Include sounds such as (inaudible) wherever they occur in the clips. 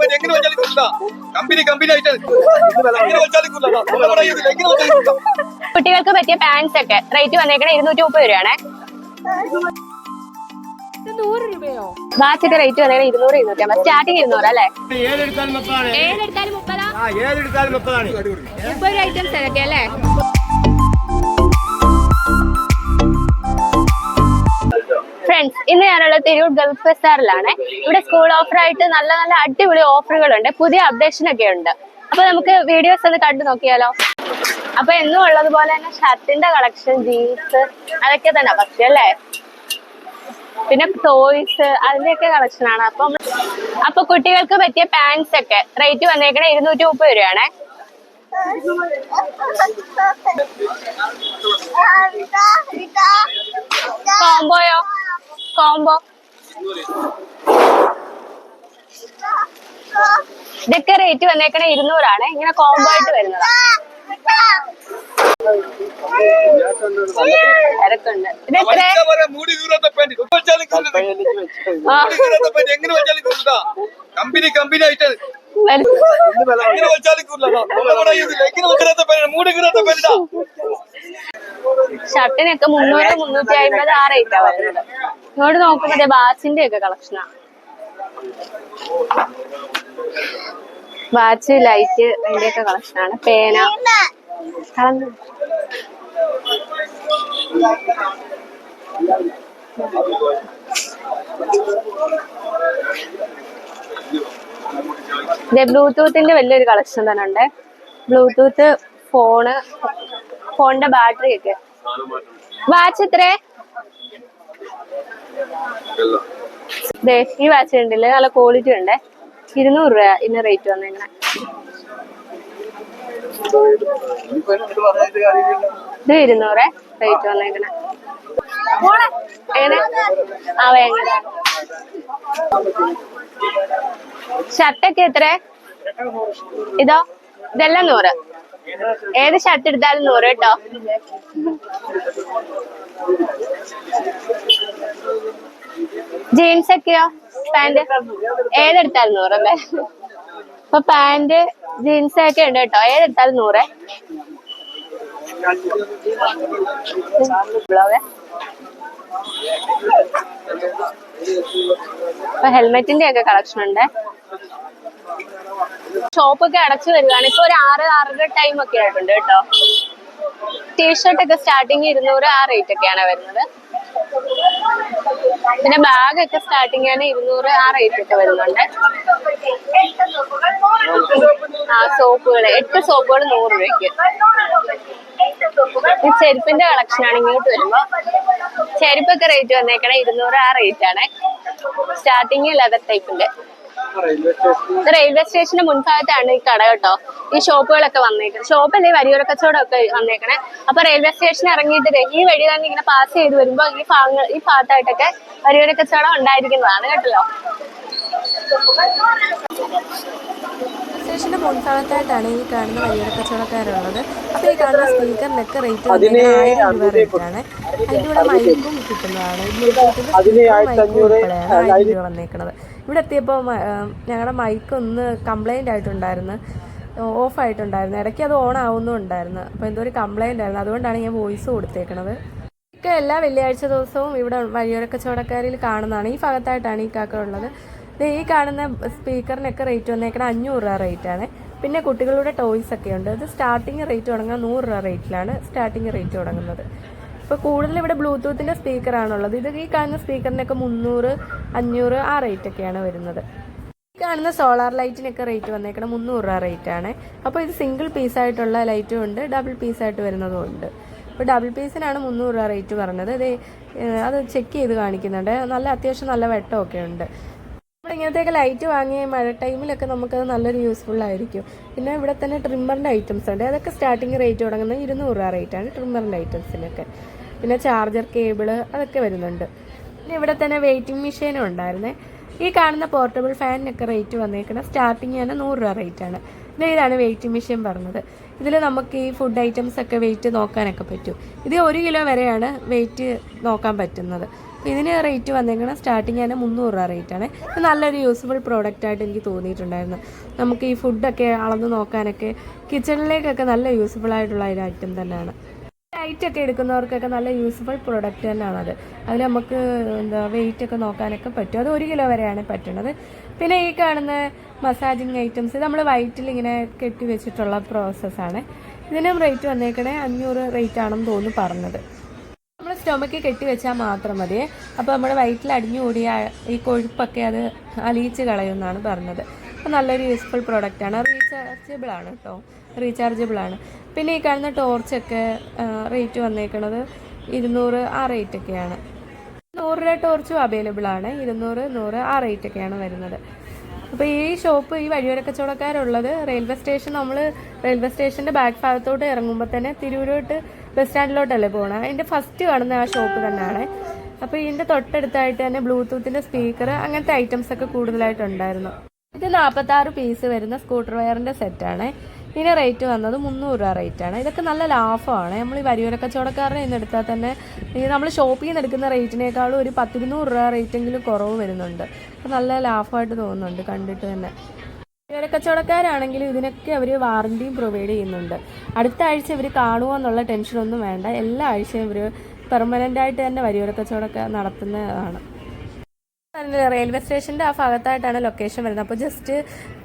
പറ്റി എങ്ങനെ വെച്ചാലും കമ്പനി കമ്പനി ആയിട്ട് എങ്ങനെ വെച്ചാലും കുട്ടികൾക്ക് പറ്റിയ പാൻസ് ഒക്കെ. റേറ്റ് വന്നേക്കണേ ഇരുന്നൂറ്റി മുപ്പത് രൂപയാണേ. ഇത് നൂറ് രൂപയോ? റേറ്റ് വന്നേക്കണേ ഇരുന്നൂറ് ഇരുന്നൂറ്റി അമ്പത്. സ്റ്റാർട്ടിങ് ഇരുന്നൂറ് അല്ലേ? ഏതെടുത്താലും മുപ്പതാണ് ഏതെടുത്താലും മുപ്പതാണ്. മുപ്പത് ഐറ്റംസ് ഒക്കെ അല്ലേ? തിരൂർ ഗൾഫ് ബസാറിലാണ് ഇവിടെ സ്കൂൾ ഓഫർ ആയിട്ട് നല്ല നല്ല അടിപൊളി ഓഫറുകളുണ്ട് പുതിയ അപ്ഡേഷൻ ഒക്കെ ഉണ്ട്. അപ്പൊ നമുക്ക് വീഡിയോസ് ഒന്ന് കണ്ടു നോക്കിയാലോ? അപ്പൊ എന്നും ഉള്ളതുപോലെ തന്നെ ഷർട്ടിന്റെ കളക്ഷൻ ജീൻസ് അതൊക്കെ തന്നെ പക്ഷേ അല്ലേ? പിന്നെ ടോയ്സ് അതിന്റെയൊക്കെ കളക്ഷൻ ആണ്. അപ്പം അപ്പൊ കുട്ടികൾക്ക് പറ്റിയ പാൻസ് ഒക്കെ. റേറ്റ് വന്നേക്കണേ ഇരുന്നൂറ്റി മുപ്പത് രൂപയാണേ കോംബോയോ കോംബോ ഇതൊക്കെ റേറ്റ് വന്നേക്കണേ ഇരുന്നൂറാണ്. ഇങ്ങനെ കോംബോ ആയിട്ട് വരുന്നത്. തിരക്കുണ്ട് ഇതെത്ര വലിച്ച മൂടി ദൂരത്തെ പാന്റ് ഇപ്പൊ വെച്ചാലും കൊല്ലത് ആ, മൂടി ദൂരത്തെ പാന്റ് എങ്ങനെ വെച്ചാലും കൊല്ലാ കമ്പനി കമ്പനി ആയിട്ട്. എങ്ങനെ വെച്ചാലും കൊല്ലാ നമ്മുടെ ഇതിൽ എങ്ങനെ വെച്ചാലത്തെ മൂടി ദൂരത്തെ പാന്റ് ഷർട്ടിനൊക്കെ മുന്നൂറ് മുന്നൂറ്റി അമ്പത് ആ റേറ്റാ വരുന്നത്. ഇങ്ങോട്ട് നോക്കുമ്പോ ബാച്ചിന്റെ ഒക്കെ കളക്ഷനാ വാച്ച് ലൈറ്റ് അതിന്റെയൊക്കെ കളക്ഷനാണ് പേന. ബ്ലൂടൂത്തിന്റെ വലിയൊരു കളക്ഷൻ തന്നെ ഉണ്ട്. ബ്ലൂടൂത്ത് ഫോണ് ഫോണിന്റെ ബാറ്ററി ഒക്കെ വാച്ച് എത്ര ഈ വാച്ച് ഉണ്ടല്ലേ നല്ല ക്വാളിറ്റി ഉണ്ട്. ഇരുന്നൂറ് രൂപ ഇന്ന് റേറ്റ് വന്നെ ഇത് ഇരുന്നൂറ് റേറ്റ് വന്നേക്കണേ. എങ്ങനെ? ആ വേങ്ങര ഷർട്ടൊക്കെ എത്ര ഇതോ? ഇതെല്ലാം നൂറ്. ഏത് ഷർട്ട് എടുത്താലും നൂറ് കേട്ടോ. ജീൻസ് ഒക്കെയോ? പാന്റ് ഏതെടുത്താലും നൂറല്ലേ? അപ്പൊ പാന്റ് ജീൻസ് ഒക്കെ ഉണ്ട് കേട്ടോ. ഏതെടുത്താലും നൂറ്. ഇപ്പൊ ഹെൽമെറ്റിന്റെ ഒക്കെ കളക്ഷൻ ഉണ്ട്. ഷോപ്പ് ഒക്കെ അടച്ചു വരികയാണ് ഇപ്പൊ ഒരു ആറ് ആറര ടൈം ഒക്കെ ആയിട്ടുണ്ട് കേട്ടോ. ടീഷർട്ട് ഒക്കെ സ്റ്റാർട്ടിങ് ഇരുന്നൂറ് ആ റേറ്റ് ഒക്കെയാണ് വരുന്നത്. പിന്നെ ബാഗ് ഒക്കെ സ്റ്റാർട്ടിങ് ആണ് ഇരുന്നൂറ് ആ റേറ്റ് ഒക്കെ വരുന്നുണ്ട്. ആ സോപ്പുകൾ എട്ട് സോപ്പുകൾ നൂറ് രൂപയ്ക്ക്. ഈ ചെരുപ്പിന്റെ കളക്ഷൻ ആണ് ഇങ്ങോട്ട് വരുമ്പോ. ചെരുപ്പൊക്കെ റേറ്റ് വന്നേക്കണേ ഇരുന്നൂറ് ആ റേറ്റ് ആണ്. സ്റ്റാർട്ടിങ് ലെതർ ടൈപ്പിന്റെ റെയിൽവേ സ്റ്റേഷന്റെ മുൻഭാഗത്താണ് ഈ കട കേട്ടോ. ഈ ഷോപ്പുകളൊക്കെ വന്നേക്കുന്നത് ഷോപ്പല്ലേ വരിയോര കച്ചവടമൊക്കെ വന്നേക്കണേ. അപ്പൊ റെയിൽവേ സ്റ്റേഷൻ ഇറങ്ങിയിട്ട് ഈ വഴി തന്നെ ഇങ്ങനെ പാസ് ചെയ്ത് വരുമ്പോ ഈ ഭാഗങ്ങൾ ഈ ഭാഗത്തായിട്ടൊക്കെ വരിയോര കച്ചവടം ഉണ്ടായിരിക്കുന്നതാണ് കേട്ടല്ലോ. സ്റ്റേഷന്റെ മുൻഭാഗത്തായിട്ടാണ് ഈ കാണുന്ന വലിയ കച്ചവടക്കാരുള്ളത്. അപ്പോൾ ഈ കാണുന്ന സ്പീക്കറിനൊക്കെ റേറ്റ് ആയിരം രൂപ റേറ്റാണ് അതിന്റെ കൂടെ മൈക്കും കിട്ടുന്നതാണ്. ആയിരം രൂപ വന്നേക്കുന്നത് ഇവിടെ എത്തിയപ്പോൾ ഞങ്ങളുടെ മൈക്ക് ഒന്ന് കംപ്ലൈന്റ് ആയിട്ടുണ്ടായിരുന്നു. ഓഫ് ആയിട്ടുണ്ടായിരുന്നു. ഇടയ്ക്ക് അത് ഓൺ ആവുന്നുണ്ടായിരുന്നു അപ്പോൾ എന്തോ ഒരു കംപ്ലൈന്റ് ആയിരുന്നു. അതുകൊണ്ടാണ് ഞാൻ വോയിസ് കൊടുത്തേക്കണത്. ഒക്കെ എല്ലാ വെള്ളിയാഴ്ച ദിവസവും ഇവിടെ വഴിയോര കച്ചവടക്കാരിൽ കാണുന്നതാണ്. ഈ ഭാഗത്തായിട്ടാണ് ഈ കാക്ക ഉള്ളത്. ഈ കാണുന്ന സ്പീക്കറിനൊക്കെ റേറ്റ് വന്നേക്കണ അഞ്ഞൂറ് രൂപ റേറ്റാണ് പിന്നെ കുട്ടികളുടെ ടോയ്സ് ഒക്കെ ഉണ്ട്. അത് സ്റ്റാർട്ടിങ് റേറ്റ് തുടങ്ങുന്നത് നൂറ് രൂപ റേറ്റിലാണ് സ്റ്റാർട്ടിങ് റേറ്റ് തുടങ്ങുന്നത്. ഇപ്പോൾ കൂടുതൽ ഇവിടെ ബ്ലൂടൂത്തിന്റെ സ്പീക്കറാണുള്ളത് ഇത് ഈ കാണുന്ന സ്പീക്കറിനൊക്കെ മുന്നൂറ് അഞ്ഞൂറ് ആ റേറ്റ് ഒക്കെയാണ് വരുന്നത്. ഈ കാണുന്ന സോളാർ ലൈറ്റിനൊക്കെ റേറ്റ് വന്നേക്കണം മുന്നൂറ് രൂപ റേറ്റാണ് അപ്പോൾ ഇത് സിംഗിൾ പീസ് ആയിട്ടുള്ള ലൈറ്റും ഉണ്ട്. ഡബിൾ പീസായിട്ട് വരുന്നതും ഉണ്ട്. ഇപ്പൊ ഡബിൾ പീസിനാണ് മുന്നൂറ് രൂപ റേറ്റ് പറഞ്ഞത്. ഇത് അത് ചെക്ക് ചെയ്ത് കാണിക്കുന്നുണ്ട്. നല്ല അത്യാവശ്യം നല്ല വെട്ടമൊക്കെ ഉണ്ട്. ഇങ്ങനത്തെയൊക്കെ ലൈറ്റ് വാങ്ങി മഴ ടൈമിലൊക്കെ നമുക്കത് നല്ലൊരു യൂസ്ഫുൾ ആയിരിക്കും. പിന്നെ ഇവിടെ തന്നെ ട്രിമ്മറിന്റെ ഐറ്റംസ് ഉണ്ട്. അതൊക്കെ സ്റ്റാർട്ടിങ് റേറ്റ് തുടങ്ങുന്നത് ഇരുന്നൂറ് രൂപ റേറ്റാണ് ട്രിമ്മറിന്റെ ഐറ്റംസിനൊക്കെ പിന്നെ ചാർജർ കേബിൾ അതൊക്കെ വരുന്നുണ്ട്. പിന്നെ ഇവിടെ തന്നെ വെയിറ്റിംഗ് മെഷീനും ഉണ്ടായിരുന്നേ. ഈ കാണുന്ന പോർട്ടബിൾ ഫാനിനൊക്കെ റേറ്റ് വന്നേക്കുന്നത് സ്റ്റാർട്ടിങ് തന്നെ നൂറ് രൂപ റേറ്റാണ് പിന്നെ ഇതാണ് വെയിറ്റിംഗ് മെഷീൻ പറഞ്ഞത്. ഇതിൽ നമുക്ക് ഈ ഫുഡ് ഐറ്റംസ് ഒക്കെ വെയിറ്റ് നോക്കാനൊക്കെ പറ്റും. ഇത് ഒരു കിലോ വരെയാണ് വെയിറ്റ് നോക്കാൻ പറ്റുന്നത്. ഇതിന് റേറ്റ് വന്നേക്കണം സ്റ്റാർട്ടിങ് തന്നെ മുന്നൂറ് രൂപ റേറ്റ് ആണ്. നല്ലൊരു യൂസ്ഫുൾ പ്രോഡക്റ്റ് ആയിട്ട് എനിക്ക് തോന്നിയിട്ടുണ്ടായിരുന്നു. നമുക്ക് ഈ ഫുഡൊക്കെ അളന്ന് നോക്കാനൊക്കെ കിച്ചണിലേക്കൊക്കെ നല്ല യൂസ്ഫുൾ ആയിട്ടുള്ള ഒരു ഐറ്റം തന്നെയാണ്. ലൈറ്റ് ഒക്കെ എടുക്കുന്നവർക്കൊക്കെ നല്ല യൂസ്ഫുൾ പ്രോഡക്റ്റ് തന്നെയാണത് അതിൽ നമുക്ക് എന്താ വെയിറ്റ് ഒക്കെ നോക്കാനൊക്കെ പറ്റും. അത് ഒരു കിലോ വരെയാണ് പറ്റുന്നത് പിന്നെ ഈ കാണുന്ന മസാജിങ് ഐറ്റംസ് നമ്മൾ വയറ്റിൽ ഇങ്ങനെ കെട്ടി വെച്ചിട്ടുള്ള പ്രോസസ്സാണ് ഇതിനും റേറ്റ് വന്നേക്കണേ അഞ്ഞൂറ് റേറ്റ് ആണെന്ന് തോന്നുന്നു പറഞ്ഞത്. സ്റ്റൊമക്ക് കെട്ടി വെച്ചാൽ മാത്രം മതി. അപ്പോൾ നമ്മുടെ വയറ്റിൽ അടിഞ്ഞുകൂടിയ ഈ കൊഴുപ്പൊക്കെ അത് അലിയിച്ച് കളയുമെന്നാണ് പറഞ്ഞത്. അപ്പോൾ നല്ലൊരു യൂസ്ഫുൾ പ്രോഡക്റ്റാണ് റീചാർജബിൾ ആണ് കേട്ടോ റീചാർജബിൾ ആണ്. പിന്നെ ഈ കാണുന്ന ടോർച്ചൊക്കെ റേറ്റ് വന്നേക്കുന്നത് ഇരുന്നൂറ് ആ റേറ്റൊക്കെയാണ് നൂറ് രൂപ ടോർച്ചും അവൈലബിൾ ആണ്. ഇരുന്നൂറ് നൂറ് ആ റേറ്റൊക്കെയാണ് വരുന്നത്. അപ്പോൾ ഈ ഷോപ്പ് ഈ വഴിയോര കച്ചവടക്കാരുള്ളത് റെയിൽവേ സ്റ്റേഷൻ നമ്മൾ റെയിൽവേ സ്റ്റേഷന്റെ ബാക്ക് ഭാഗത്തോട്ട് ഇറങ്ങുമ്പോൾ തന്നെ തിരൂരോട്ട് ബസ് സ്റ്റാൻഡിലോട്ടല്ലേ പോകണം അതിന്റെ ഫസ്റ്റ് കാണുന്ന ആ ഷോപ്പ് തന്നെയാണ്. അപ്പോൾ ഇതിന്റെ തൊട്ടടുത്തായിട്ട് തന്നെ ബ്ലൂടൂത്തിന്റെ സ്പീക്കർ അങ്ങനത്തെ ഐറ്റംസ് ഒക്കെ കൂടുതലായിട്ടുണ്ടായിരുന്നു. ഇത് നാൽപ്പത്താറ് പീസ് വരുന്ന സ്കൂട്ടർ വയറിന്റെ സെറ്റാണ് ഇതിന് റേറ്റ് വന്നത് മുന്നൂറ് രൂപ റേറ്റാണ് ഇതൊക്കെ നല്ല ലാഭമാണ്. നമ്മൾ ഈ വരിയോര കച്ചവടക്കാരുടെ നിന്ന് എടുത്താൽ തന്നെ നമ്മൾ ഷോപ്പിൽ നിന്ന് എടുക്കുന്ന റേറ്റിനേക്കാളും ഒരു പത്തിരുന്നൂറ് രൂപ റേറ്റെങ്കിലും കുറവ് വരുന്നുണ്ട്. അപ്പോൾ നല്ല ലാഭമായിട്ട് തോന്നുന്നുണ്ട് കണ്ടിട്ട് തന്നെ. വരിയോര കച്ചവടക്കാരാണെങ്കിൽ ഇതിനൊക്കെ അവർ വാറണ്ടിയും പ്രൊവൈഡ് ചെയ്യുന്നുണ്ട്. അടുത്ത ആഴ്ച ഇവർ കാണുമോ എന്നുള്ള ടെൻഷനൊന്നും വേണ്ട. എല്ലാ ആഴ്ചയും ഇവർ പെർമനന്റ് ആയിട്ട് തന്നെ വരിയോര കച്ചവടമൊക്കെ നടത്തുന്നതാണ്. റെയിൽവേ സ്റ്റേഷന്റെ ആ ഭാഗത്തായിട്ടാണ് ലൊക്കേഷൻ വരുന്നത്. അപ്പോൾ ജസ്റ്റ്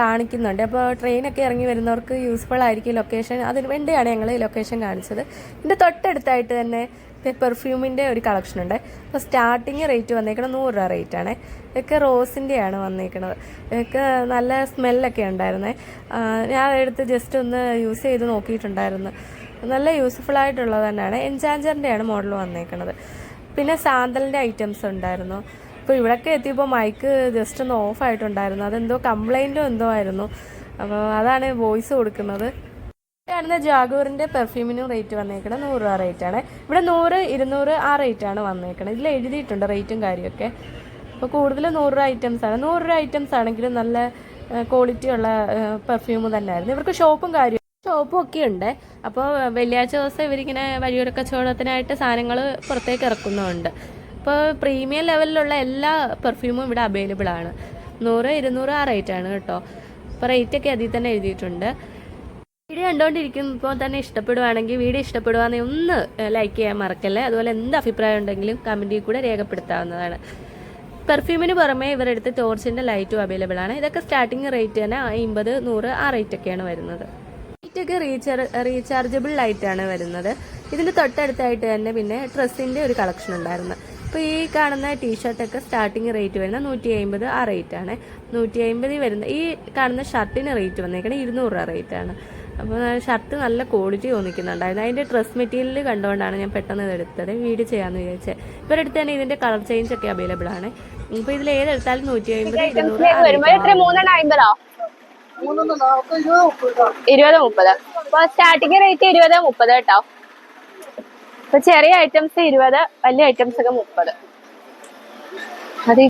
കാണിക്കുന്നുണ്ട്. അപ്പോൾ ട്രെയിനൊക്കെ ഇറങ്ങി വരുന്നവർക്ക് യൂസ്ഫുൾ ആയിരിക്കും ലൊക്കേഷൻ അതിന് വേണ്ടിയാണ് ഞങ്ങൾ ഈ ലൊക്കേഷൻ കാണിച്ചത്. ഇതിന്റെ തൊട്ടടുത്തായിട്ട് തന്നെ പെർഫ്യൂമിന്റെ ഒരു കളക്ഷൻ ഉണ്ട് അപ്പോൾ സ്റ്റാർട്ടിങ് റേറ്റ് വന്നേക്കണത് നൂറ് രൂപ റേറ്റ് ആണ്. ഇതൊക്കെ റോസിന്റെയാണ് വന്നേക്കുന്നത് ഇതൊക്കെ നല്ല സ്മെല്ലൊക്കെ ഉണ്ടായിരുന്നേ. ഞാൻ എടുത്ത് ജസ്റ്റ് ഒന്ന് യൂസ് ചെയ്ത് നോക്കിയിട്ടുണ്ടായിരുന്നു. നല്ല യൂസ്ഫുൾ ആയിട്ടുള്ളത് തന്നെയാണ്. എൻചാഞ്ചറിന്റെയാണ് മോഡൽ വന്നേക്കുന്നത് പിന്നെ സാന്തലിന്റെ ഐറ്റംസ് ഉണ്ടായിരുന്നു. അപ്പോൾ ഇവിടെയൊക്കെ എത്തിയപ്പോൾ മൈക്ക് ജസ്റ്റ് ഒന്ന് ഓഫ് ആയിട്ടുണ്ടായിരുന്നു. അതെന്തോ കംപ്ലൈന്റോ എന്തോ ആയിരുന്നു. അപ്പോൾ അതാണ് വോയിസ് കൊടുക്കുന്നത്. കാണുന്ന ജാഗൂറിന്റെ പെർഫ്യൂമിന് റേറ്റ് വന്നേക്കണത് നൂറ് രൂപ റേറ്റാണ് ഇവിടെ നൂറ് ഇരുന്നൂറ് ആ റേറ്റാണ് വന്നേക്കണത്. ഇതിൽ എഴുതിയിട്ടുണ്ട് റേറ്റും കാര്യമൊക്കെ അപ്പോൾ കൂടുതൽ നൂറ് രൂപ ഐറ്റംസ് ആണ്. നൂറ് രൂപ ഐറ്റംസ് ആണെങ്കിലും നല്ല ക്വാളിറ്റി ഉള്ള പെർഫ്യൂം തന്നെയായിരുന്നു. ഇവർക്ക് ഷോപ്പും കാര്യവും ഷോപ്പും ഒക്കെ ഉണ്ട്. അപ്പോൾ വെള്ളിയാഴ്ച ദിവസം ഇവരിങ്ങനെ വഴിയോര കച്ചവടത്തിനായിട്ട് സാധനങ്ങൾ പുറത്തേക്ക് ഇറക്കുന്നുണ്ട്. അപ്പോൾ പ്രീമിയം ലെവലിലുള്ള എല്ലാ പെർഫ്യൂമും ഇവിടെ അവൈലബിൾ ആണ്. നൂറ് ഇരുന്നൂറ് ആ റേറ്റാണ് കേട്ടോ. അപ്പോൾ റേറ്റൊക്കെ അതിൽ തന്നെ എഴുതിയിട്ടുണ്ട്. വീഡിയോ കണ്ടുകൊണ്ടിരിക്കുമ്പോൾ തന്നെ ഇഷ്ടപ്പെടുവാണെങ്കിൽ വീഡിയോ ഇഷ്ടപ്പെടുവാണെങ്കിൽ ഒന്ന് ലൈക്ക് ചെയ്യാൻ മറക്കല്ലേ. അതുപോലെ എന്ത് അഭിപ്രായം ഉണ്ടെങ്കിലും കമന്റിൽ കൂടെ രേഖപ്പെടുത്താവുന്നതാണ്. പെർഫ്യൂമിന് പുറമെ ഇവരുടെ അടുത്ത് ടോർച്ചിന്റെ ലൈറ്റും അവൈലബിൾ ആണ്. ഇതൊക്കെ സ്റ്റാർട്ടിങ് റേറ്റ് തന്നെ അമ്പത് നൂറ് ആ റേറ്റ് റേറ്റൊക്കെയാണ് വരുന്നത്. ലൈറ്റൊക്കെ റീചാർ റീചാർജബിൾ ലൈറ്റാണ് വരുന്നത്. ഇതിന്റെ തൊട്ടടുത്തായിട്ട് തന്നെ പിന്നെ ഡ്രസ്സിന്റെ ഒരു കളക്ഷൻ ഉണ്ടായിരുന്നു. അപ്പോൾ ഈ കാണുന്ന ടീഷർട്ടൊക്കെ സ്റ്റാർട്ടിങ് റേറ്റ് വരുന്നത് നൂറ്റി അമ്പത് ആ റേറ്റാണ് നൂറ്റി അമ്പതിൽ വരുന്ന ഈ കാണുന്ന ഷർട്ടിന് റേറ്റ് വന്നേക്കണേ ഇരുന്നൂറ് രൂപ റേറ്റാണ് അപ്പോൾ ഷർട്ട് നല്ല ക്വാളിറ്റി തോന്നിക്കുന്നുണ്ടായിരുന്നു അതിന്റെ ഡ്രസ് മെറ്റീരിയൽ കണ്ടുകൊണ്ടാണ് ഞാൻ പെട്ടെന്ന് ഇതെടുത്തത് വീഡിയോ ചെയ്യാമെന്ന് വിചാരിച്ചത് ഇവരുടെ അടുത്ത് തന്നെ ഇതിന്റെ കളർ ചേഞ്ച് ഒക്കെ അവൈലബിൾ ആണ്. ഇപ്പോൾ ഇതിൽ ഏതെടുത്താലും നൂറ്റി അമ്പത്? ഇരുന്നൂറ് ഇരുപത് മുപ്പത്. അപ്പൊ സ്റ്റാർട്ടിങ് റേറ്റ് ഇരുപത് മുപ്പത് കേട്ടോ. ഇപ്പൊ ചെറിയ ഐറ്റംസ് ഇരുപത് വലിയ ഐറ്റംസ് ഒക്കെ മുപ്പത്. അത്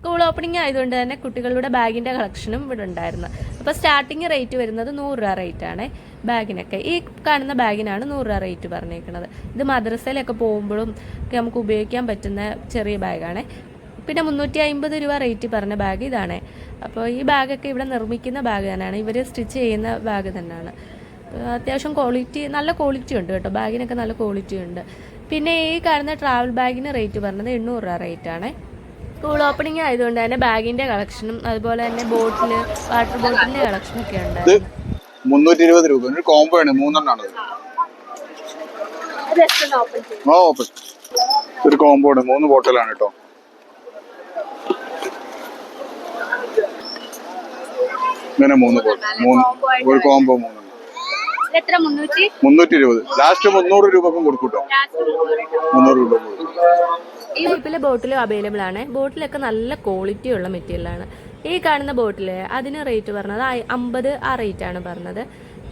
സ്കൂൾ ഓപ്പണിംഗ് ആയതുകൊണ്ട് തന്നെ കുട്ടികളുടെ ബാഗിന്റെ കളക്ഷനും ഇവിടെ ഉണ്ടായിരുന്നു. അപ്പോൾ സ്റ്റാർട്ടിങ് റേറ്റ് വരുന്നത് നൂറ് രൂപ റേറ്റ് ആണ്. ബാഗിനൊക്കെ. ഈ കാണുന്ന ബാഗിനാണ് നൂറ് രൂപ റേറ്റ് പറഞ്ഞേക്കുന്നത് ഇത് മദ്രസയിലൊക്കെ പോകുമ്പോഴും നമുക്ക് ഉപയോഗിക്കാൻ പറ്റുന്ന ചെറിയ ബാഗാണ്. പിന്നെ മുന്നൂറ്റി അമ്പത് രൂപ റേറ്റ് പറഞ്ഞ ബാഗ് ഇതാണ്. അപ്പോൾ ഈ ബാഗൊക്കെ ഇവിടെ നിർമ്മിക്കുന്ന ബാഗ് തന്നെയാണ്. ഇവർ സ്റ്റിച്ച് ചെയ്യുന്ന ബാഗ് തന്നെയാണ്. അത്യാവശ്യം ക്വാളിറ്റി നല്ല ക്വാളിറ്റി ഉണ്ട് കേട്ടോ. ബാഗിനൊക്കെ നല്ല ക്വാളിറ്റി ഉണ്ട്. പിന്നെ ഈ കാണുന്ന ട്രാവൽ ബാഗിന് റേറ്റ് പറഞ്ഞത് എണ്ണൂറ് രൂപ റേറ്റാണ് സ്കൂൾ ഓപ്പണിംഗ് ആയതുകൊണ്ട് തന്നെ ബാഗിന്റെ കളക്ഷനും അതുപോലെ തന്നെ ബോട്ടിൽ വാട്ടർ ബോട്ടിലിന്റെ കളക്ഷനും ഒക്കെ ഉണ്ട് മുന്നൂറ്റി ഇരുപത് രൂപ. ഒരു കോംബോ ആണ്. മൂന്നെണ്ണാണ്. ജസ്റ്റ് ഓപ്പൺ ചെയ്യും ഓപ്പൺ ഒരു കോംബോ ആണ്. മൂന്ന് ബോട്ടിലാണ് കേട്ടോ ഇങ്ങനെ മൂന്ന് ബോട്ടിൽ മൂന്ന് ഒരു കോംബോ മൂന്ന് എത്ര മുന്നൂറ്റി? ഇരുപത് ലാസ്റ്റ് മുന്നൂറ് രൂപക്കും കൊടുക്കൂട്ടോ കേട്ടോ മുന്നൂറ് രൂപ കൊടുക്കും. ഈ ടൈപ്പിലെ ബോട്ടിലും അവൈലബിൾ ആണ്. ബോട്ടിലൊക്കെ നല്ല ക്വാളിറ്റി ഉള്ള മെറ്റീരിയലാണ് ഈ കാണുന്ന ബോട്ടിൽ അതിന് റേറ്റ് പറഞ്ഞത് അമ്പത് ആ റേറ്റ് ആണ് പറഞ്ഞത്.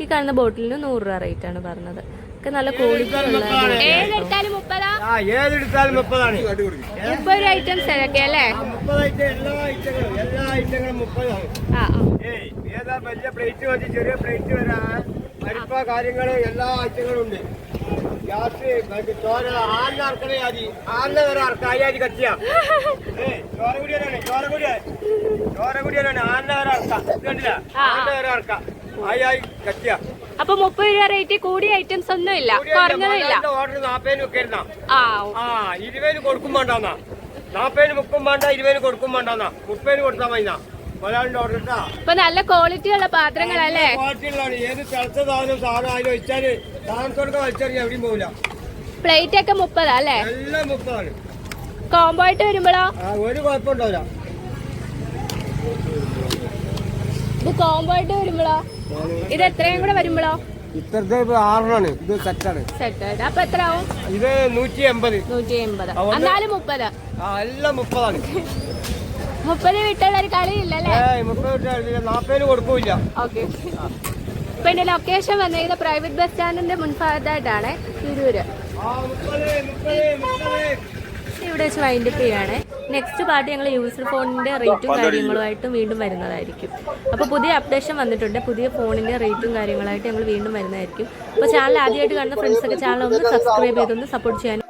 ഈ കാണുന്ന ബോട്ടിലിന് നൂറ് രൂപ റേറ്റ് ആണ് പറഞ്ഞത്. ഒക്കെ നല്ല ക്വാളിറ്റി ഉള്ള മുപ്പതാ? ഐറ്റംസ് അല്ലേ? മുപ്പത് ഐറ്റം എല്ലാ ഐറ്റങ്ങളും എല്ലാ ഐറ്റങ്ങളും മുപ്പതാണ്. ആ ആ. ഏയ് ഏതാ വലിയ പ്ലേറ്റ് മതി ചെറിയ പ്ലേറ്റ് വരാൻ പരിപ്പ കാര്യങ്ങൾ എല്ലാ ഐറ്റങ്ങളും ഉണ്ട്. (laughs) അപ്പൊ മുപ്പത് രൂപ റേറ്റ് കൂടിയ ഐറ്റംസ് ഒന്നും ഇല്ല. കുറഞ്ഞതില്ല ആ ഇരുപതിന് കൊടുക്കും വേണ്ടാന്നാ. നാപ്പതിന് മുക്കും വേണ്ട ഇരുപതിന് കൊടുക്കും വേണ്ടാന്നാ. മുപ്പതിന് കൊടുത്താൽ മതിന്നാ. ഇപ്പൊ നല്ല ക്വാളിറ്റി ഉള്ള പാത്രങ്ങളല്ലേ? ക്വാളിറ്റിയിലാണ് ഏത് തിളച്ച സാധനം സാധനം അതിൽ വെച്ചാൽ എവിടെയും പോവില്ല. പ്ലേറ്റ് ഒക്കെ മുപ്പതാ അല്ലേ? എല്ലാം മുപ്പതാണ്. കോംബോ ആയിട്ട് വരുമ്പോഴോ? ആ ഒരു കുഴപ്പമുണ്ടാവില്ല. ഇത് കോംബോ ആയിട്ട് വരുമ്പോഴോ? ഇത് എത്രയും കൂടെ വരുമ്പോഴോ? ഇത്രത്തെ ആറെണ്ണാണ്. ഇത് സെറ്റാണ്. സെറ്റ് ആയിട്ട്. അപ്പൊ എത്ര ആവും? ഇത് നൂറ്റി എൺപത്. നൂറ്റി എൺപത് എന്നാലും മുപ്പത്. ആ എല്ലാം മുപ്പതാണ്. മുപ്പത് വിട്ടുള്ള ഒരു കളിയില്ലല്ലേ? മുപ്പത് വിട്ടുള്ള നാപ്പതിന് കൊടുക്കൂല ഓക്കെ ഇപ്പൊ എന്റെ ലൊക്കേഷൻ വന്നിരിക്കുന്നത് പ്രൈവറ്റ് ബസ് സ്റ്റാൻഡിന്റെ മുൻഭാഗത്തായിട്ടാണ് തിരൂര്. ഇവിടെ വെച്ച് വൈൻഡപ്പ് ചെയ്യാണ് നെക്സ്റ്റ് പാർട്ട് ഞങ്ങൾ യൂസർ ഫോണിന്റെ റേറ്റും കാര്യങ്ങളുമായിട്ടും വീണ്ടും വരുന്നതായിരിക്കും. അപ്പോൾ പുതിയ അപ്ഡേഷൻ വന്നിട്ടുണ്ട്. പുതിയ ഫോണിന്റെ റേറ്റും കാര്യങ്ങളായിട്ട് ഞങ്ങൾ വീണ്ടും വരുന്നതായിരിക്കും. അപ്പോൾ ചാനൽ ആദ്യമായിട്ട് കാണുന്ന ഫ്രണ്ട്സൊക്കെ ചാനൽ ഒന്ന് സബ്സ്ക്രൈബ് ചെയ്തൊന്ന് സപ്പോർട്ട് ചെയ്യാൻ